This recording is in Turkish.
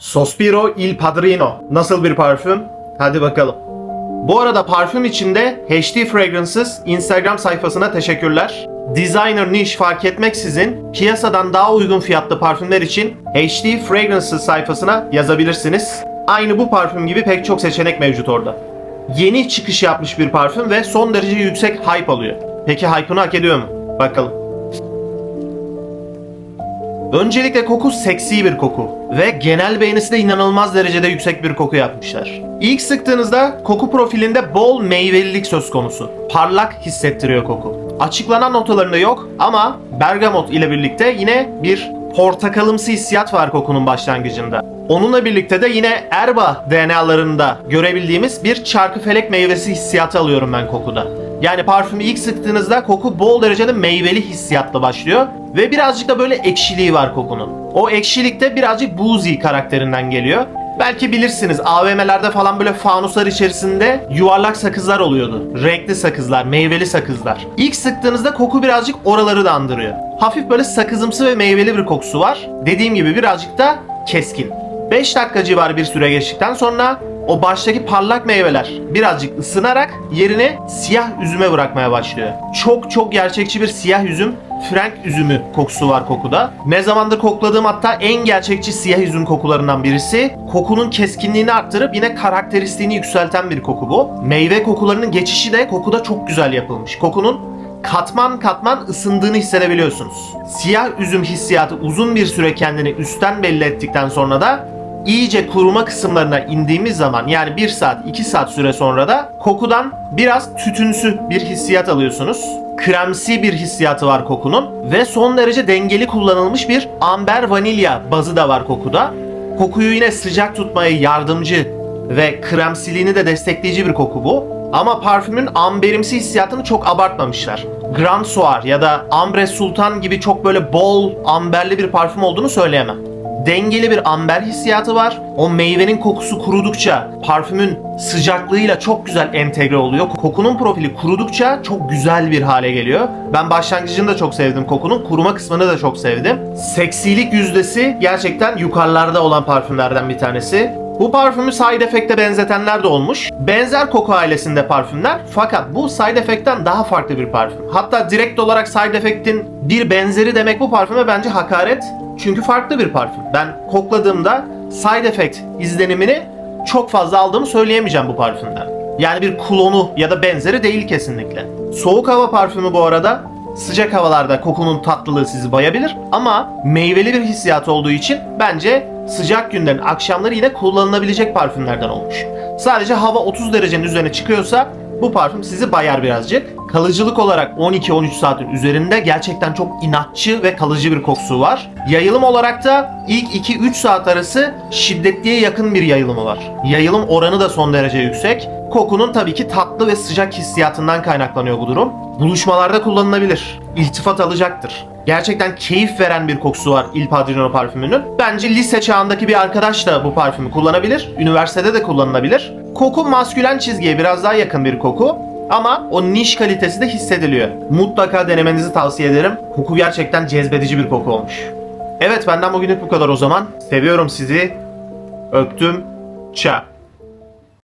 Sospiro Il Padrino. Nasıl bir parfüm? Hadi bakalım. Bu arada parfüm içinde HD Fragrances Instagram sayfasına teşekkürler. Designer niche fark etmeksizin piyasadan daha uygun fiyatlı parfümler için HD Fragrances sayfasına yazabilirsiniz. Aynı bu parfüm gibi pek çok seçenek mevcut orada. Yeni çıkış yapmış bir parfüm ve son derece yüksek hype alıyor. Peki hype'ını hak ediyor mu? Bakalım. Öncelikle koku seksi bir koku ve genel beğenisi de inanılmaz derecede yüksek bir koku yapmışlar. İlk sıktığınızda koku profilinde bol meyvelilik söz konusu. Parlak hissettiriyor koku. Açıklanan notalarında yok ama bergamot ile birlikte yine bir portakalımsı hissiyat var kokunun başlangıcında. Onunla birlikte de yine erba DNA'larında görebildiğimiz bir çarkıfelek meyvesi hissiyatı alıyorum ben kokuda. Yani parfümü ilk sıktığınızda koku bol derecede meyveli hissiyatla başlıyor ve birazcık da böyle ekşiliği var kokunun. O ekşilik de birazcık boozy karakterinden geliyor. Belki bilirsiniz AVM'lerde falan böyle fanuslar içerisinde yuvarlak sakızlar oluyordu. Renkli sakızlar, meyveli sakızlar. İlk sıktığınızda koku birazcık oraları da andırıyor. Hafif böyle sakızımsı ve meyveli bir kokusu var. Dediğim gibi birazcık da keskin. 5 dakika civarı bir süre geçtikten sonra o baştaki parlak meyveler birazcık ısınarak yerini siyah üzüme bırakmaya başlıyor. Çok çok gerçekçi bir siyah üzüm, Frank üzümü kokusu var kokuda. Ne zamandır kokladığım hatta en gerçekçi siyah üzüm kokularından birisi. Kokunun keskinliğini arttırıp yine karakteristiğini yükselten bir koku bu. Meyve kokularının geçişi de kokuda çok güzel yapılmış. Kokunun katman katman ısındığını hissedebiliyorsunuz. Siyah üzüm hissiyatı uzun bir süre kendini üstten belli ettikten sonra da iyice kuruma kısımlarına indiğimiz zaman yani 1 saat 2 saat süre sonra da kokudan biraz tütünsü bir hissiyat alıyorsunuz. Kremsi bir hissiyatı var kokunun ve son derece dengeli kullanılmış bir amber vanilya bazı da var kokuda. Kokuyu yine sıcak tutmaya yardımcı ve kremsiliğini de destekleyici bir koku bu. Ama parfümün amberimsi hissiyatını çok abartmamışlar. Grand Soir ya da Ambre Sultan gibi çok böyle bol amberli bir parfüm olduğunu söyleyemem. Dengeli bir amber hissiyatı var. O meyvenin kokusu kurudukça parfümün sıcaklığıyla çok güzel entegre oluyor. Kokunun profili kurudukça çok güzel bir hale geliyor. Ben başlangıcını da çok sevdim kokunun. Kuruma kısmını da çok sevdim. Seksilik yüzdesi gerçekten yukarılarda olan parfümlerden bir tanesi. Bu parfümü Side Effect'e benzetenler de olmuş. Benzer koku ailesinde parfümler fakat bu Side Effect'ten daha farklı bir parfüm. Hatta direkt olarak Side Effect'in bir benzeri demek bu parfüme bence hakaret. Çünkü farklı bir parfüm. Ben kokladığımda Side Effect izlenimini çok fazla aldığımı söyleyemeyeceğim bu parfümden. Yani bir klonu ya da benzeri değil kesinlikle. Soğuk hava parfümü bu arada sıcak havalarda kokunun tatlılığı sizi bayabilir ama meyveli bir hissiyat olduğu için bence sıcak günlerin akşamları yine kullanılabilecek parfümlerden olmuş. Sadece hava 30 derecenin üzerine çıkıyorsa bu parfüm sizi bayar birazcık. Kalıcılık olarak 12-13 saatin üzerinde gerçekten çok inatçı ve kalıcı bir kokusu var. Yayılım olarak da ilk 2-3 saat arası şiddetliye yakın bir yayılımı var. Yayılım oranı da son derece yüksek. Kokunun tabii ki tatlı ve sıcak hissiyatından kaynaklanıyor bu durum. Buluşmalarda kullanılabilir. İltifat alacaktır. Gerçekten keyif veren bir kokusu var Il Padrino parfümünün. Bence lise çağındaki bir arkadaş da bu parfümü kullanabilir. Üniversitede de kullanılabilir. Koku maskülen çizgiye biraz daha yakın bir koku. Ama o niş kalitesi de hissediliyor. Mutlaka denemenizi tavsiye ederim. Koku gerçekten cezbedici bir koku olmuş. Evet benden bugünlük bu kadar o zaman. Seviyorum sizi. Öptüm. Ciao.